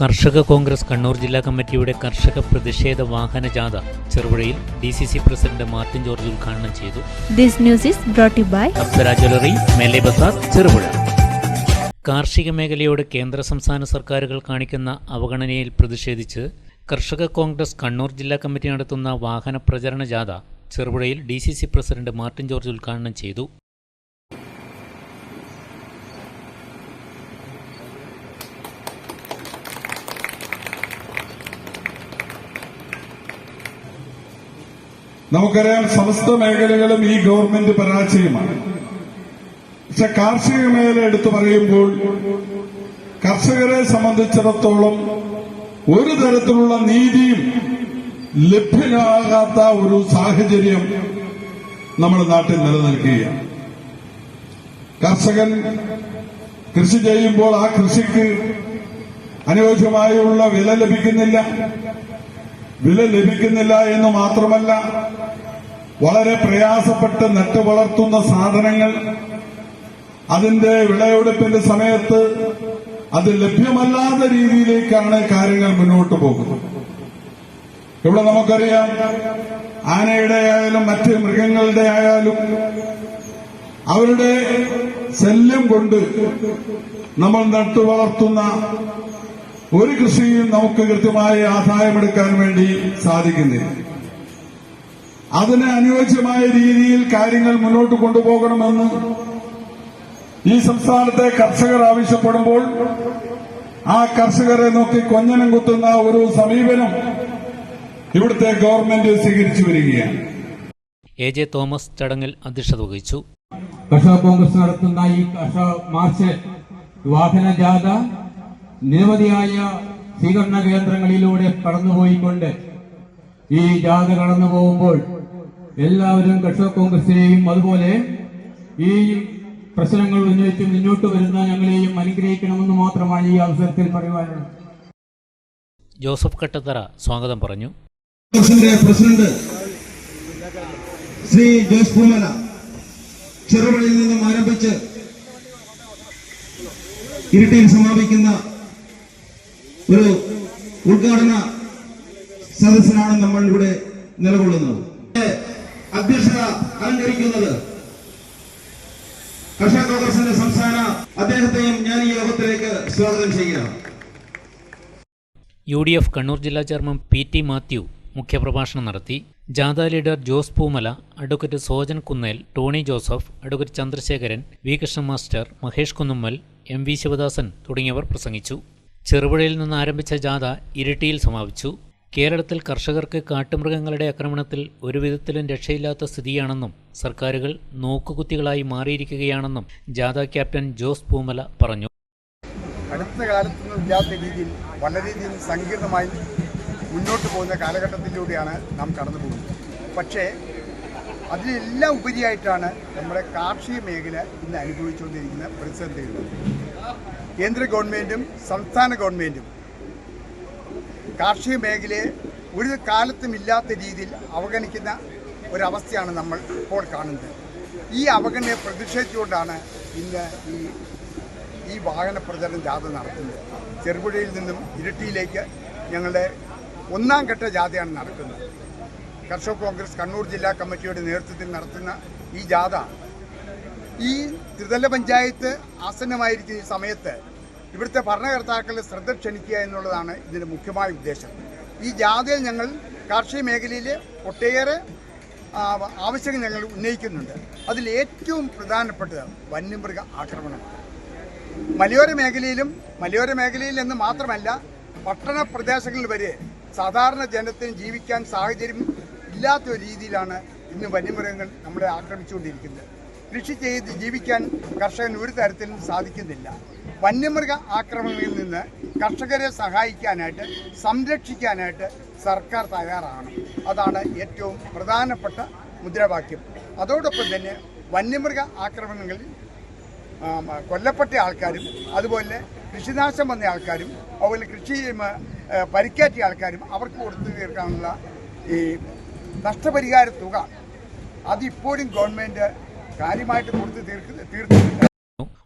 കർഷക കോൺഗ്രസ് കണ്ണൂർ ജില്ലാ കമ്മിറ്റിയുടെ കർഷക പ്രതിഷേധ വാഹന ജാഥ ചെറുപുഴയിൽ D C C president Martin George ഉദ്ഘാടനം ചെയ്തു. This news is brought by Apsara jewellery Mele Bazar Cherupuzha. കാർഷിക മേഖലയോട് കേന്ദ്ര സംസ്ഥാന സർക്കാരുകൾ കാണിക്കുന്ന അവഗണനയിൽ പ്രതിഷേധിച്ച് കർഷക കോൺഗ്രസ് കണ്ണൂർ ജില്ലാ കമ്മിറ്റി നടത്തുന്ന വാഹന പ്രചരണ ജാഥ ചെറുപുഴയിൽ D C C president Martin George ഉദ്ഘാടനം ചെയ്തു. നമുക്കറിയാം സമസ്ത മേഖലകളും ഈ ഗവൺമെന്റ് പരാജയമാണ്. പക്ഷെ കാർഷിക മേഖല എടുത്തു പറയുമ്പോൾ കർഷകരെ സംബന്ധിച്ചിടത്തോളം ഒരു തരത്തിലുള്ള നീതിയും ലഭ്യമാകാത്ത ഒരു സാഹചര്യം നമ്മുടെ നാട്ടിൽ നിലനിൽക്കുകയാണ്. കർഷകൻ കൃഷി ചെയ്യുമ്പോൾ ആ കൃഷിക്ക് അനുയോജ്യമായുള്ള വില ലഭിക്കുന്നില്ല. വില ലഭിക്കുന്നില്ല എന്ന് മാത്രമല്ല വളരെ പ്രയാസപ്പെട്ട് നട്ടു വളർത്തുന്ന സാധനങ്ങൾ അതിന്റെ വിളവെടുപ്പിന്റെ സമയത്ത് അത് ലഭ്യമല്ലാത്ത രീതിയിലേക്കാണ് കാര്യങ്ങൾ മുന്നോട്ട് പോകുന്നത്. ഇവിടെ നമുക്കറിയാം ആനയുടെ ആയാലും മറ്റ് മൃഗങ്ങളുടെ ആയാലും അവരുടെ ശല്യം കൊണ്ട് നമ്മൾ നട്ടു വളർത്തുന്ന ഒരു കൃഷിയും നമുക്ക് കൃത്യമായ ആദായമെടുക്കാൻ വേണ്ടി സാധിക്കുന്നില്ല. അതിന് അനുയോജ്യമായ രീതിയിൽ കാര്യങ്ങൾ മുന്നോട്ട് കൊണ്ടുപോകണമെന്ന് ഈ സംസ്ഥാനത്തെ കർഷകർ ആവശ്യപ്പെടുമ്പോൾ ആ കർഷകരെ നോക്കി കൊഞ്ഞനം കുത്തുന്ന ഒരു സമീപനം ഇവിടുത്തെ ഗവൺമെന്റ് സ്വീകരിച്ചു വരികയാണ്. എ ജെ തോമസ് ചടങ്ങിൽ അധ്യക്ഷത വഹിച്ചു. കർഷക കോൺഗ്രസ് നടത്തുന്ന ഈ കർഷക മാർച്ച് വാഹന ജാഥ നിരവധിയായ സ്വീകരണ കേന്ദ്രങ്ങളിലൂടെ കടന്നുപോയിക്കൊണ്ട് ഈ ജാഥ കടന്നു പോകുമ്പോൾ എല്ലാവരും കർഷക കോൺഗ്രസിനെയും അതുപോലെ ഈ പ്രശ്നങ്ങൾ ഉന്നയിച്ച് മുന്നോട്ട് വരുന്ന ഞങ്ങളെയും അനുഗ്രഹിക്കണമെന്ന് മാത്രമാണ് ഈ അവസരത്തിൽ പറയുവാനുള്ളത്. ജോസഫ് കട്ടത്തറ സ്വാഗതം പറഞ്ഞു. പ്രസിഡന്റ് ശ്രീ ജോസ് പൂമല ചെറുപുഴയിൽ നിന്നും ആരംഭിച്ച് ഇരിട്ടിയിൽ സമാപിക്കുന്ന ഒരു ഉദ്ഘാടന സദസ്സിനാണ് നമ്മൾ ഇവിടെ നിലകൊള്ളുന്നത്. അധ്യക്ഷത അലങ്കരിക്കുന്നത് കർഷക കോൺഗ്രസിന്റെ സംസ്ഥാന അദ്ദേഹത്തെയും ഞാൻ ഈ യോഗത്തിലേക്ക് സ്വാഗതം ചെയ്യുകയാണ്. യു ഡി എഫ് കണ്ണൂർ ജില്ലാ ചെയർമാൻ പി ടി മാത്യു മുഖ്യപ്രഭാഷണം നടത്തി. ജാഥ leader Jose Poomala advocate Sojan Kunnel Tony Joseph advocate Chandrasekharan V Krishna master Mahesh Kunnummal M V Sivadasan തുടങ്ങിയവർ പ്രസംഗിച്ചു. ചെറുപുഴയിൽ നിന്ന് ആരംഭിച്ച ജാഥ ഇരിട്ടിയിൽ സമാപിച്ചു. കേരളത്തിൽ കർഷകർക്ക് കാട്ടുമൃഗങ്ങളുടെ ആക്രമണത്തിൽ ഒരു വിധത്തിലും രക്ഷയില്ലാത്ത സ്ഥിതിയാണെന്നും സർക്കാരുകൾ നോക്കുകുത്തികളായി മാറിയിരിക്കുകയാണെന്നും ജാഥ ക്യാപ്റ്റൻ ജോസ് പൂമല പറഞ്ഞു. അടുത്ത കാലത്തൊന്നും ഇല്ലാത്ത രീതിയിൽ വളരെയധികം സങ്കീർണമായി മുന്നോട്ട് പോകുന്ന കാലഘട്ടത്തിലൂടെയാണ് നാം കടന്നു പോകുന്നത് പക്ഷേ അതിലെല്ലാം ഉപരിയായിട്ടാണ് നമ്മുടെ കാർഷിക മേഖല ഇന്ന് അനുഭവിച്ചുകൊണ്ടിരിക്കുന്ന പ്രതിസന്ധികൾ. കേന്ദ്ര ഗവൺമെന്റും സംസ്ഥാന ഗവൺമെന്റും കാർഷിക മേഖലയെ ഒരു കാലത്തും ഇല്ലാത്ത രീതിയിൽ അവഗണിക്കുന്ന ഒരവസ്ഥയാണ് നമ്മൾ ഇപ്പോൾ കാണുന്നത്. ഈ അവഗണനയെ പ്രതിഷേധിച്ചുകൊണ്ടാണ് ഇന്ന് ഈ ഈ വാഹന പ്രചരണം ജാഥ നടത്തുന്നത്. ചെറുപുഴയിൽ നിന്നും ഇരട്ടിയിലേക്ക് ഞങ്ങളുടെ ഒന്നാം ഘട്ട ജാഥയാണ് നടക്കുന്നത്. കർഷക കോൺഗ്രസ് കണ്ണൂർ ജില്ലാ കമ്മിറ്റിയുടെ നേതൃത്വത്തിൽ നടത്തുന്ന ഈ ജാഥ ഈ ത്രിതല പഞ്ചായത്ത് ആസന്നമായിരിക്കുന്ന ഈ സമയത്ത് ഇവിടുത്തെ ഭരണകർത്താക്കളുടെ ശ്രദ്ധ ക്ഷണിക്കുക എന്നുള്ളതാണ് ഇതിന്റെ മുഖ്യമായ ഉദ്ദേശം. ഈ ജാഥയിൽ ഞങ്ങൾ കാർഷിക മേഖലയിൽ ഒട്ടേറെ ആവശ്യങ്ങൾ ഞങ്ങൾ ഉന്നയിക്കുന്നുണ്ട്. അതിൽ ഏറ്റവും പ്രധാനപ്പെട്ടത് വന്യമൃഗ ആക്രമണമാണ് മലയോര മേഖലയിലും മലയോര മേഖലയിൽ എന്ന് മാത്രമല്ല പട്ടണ പ്രദേശങ്ങളിൽ വരെ സാധാരണ ജനത്തിന് ജീവിക്കാൻ സാഹചര്യം ഇല്ലാത്ത രീതിയിലാണ് ഇന്ന് വന്യമൃഗങ്ങൾ നമ്മളെ ആക്രമിച്ചുകൊണ്ടിരിക്കുന്നത്. കൃഷി ചെയ്ത് ജീവിക്കാൻ കർഷകന് ഒരു തരത്തിലും സാധിക്കുന്നില്ല. വന്യമൃഗ ആക്രമണങ്ങളിൽ നിന്ന് കർഷകരെ സഹായിക്കാനായിട്ട് സംരക്ഷിക്കാനായിട്ട് സർക്കാർ തയ്യാറാണ്. അതാണ് ഏറ്റവും പ്രധാനപ്പെട്ട മുദ്രാവാക്യം. അതോടൊപ്പം തന്നെ വന്യമൃഗ ആക്രമണങ്ങളിൽ കൊല്ലപ്പെട്ട ആൾക്കാരും അതുപോലെ കൃഷിനാശം വന്ന ആൾക്കാരും അതുപോലെ കൃഷി പരിക്കേറ്റിയ പരിക്കേറ്റ ആൾക്കാരും അവർക്ക് കൊടുത്തു തീർക്കാനുള്ള ഈ നഷ്ടപരിഹാര തുക അതിപ്പോഴും ഗവൺമെന്റ് കാര്യമായിട്ട് കൊടുത്ത് തീർക്ക് തീർക്കുന്നില്ല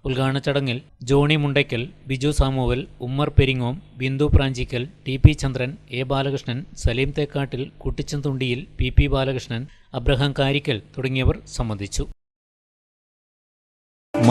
ഉദ്ഘാടന ചടങ്ങിൽ Johnny Mundakkal Biju Samuel Ummer Peringome Bindu Pranchikkal T P Chandran A Balakrishnan Saleem Thekkattil Kuttichanthundiyil P P Balakrishnan Abraham Karikkal തുടങ്ങിയവർ സംബന്ധിച്ചു.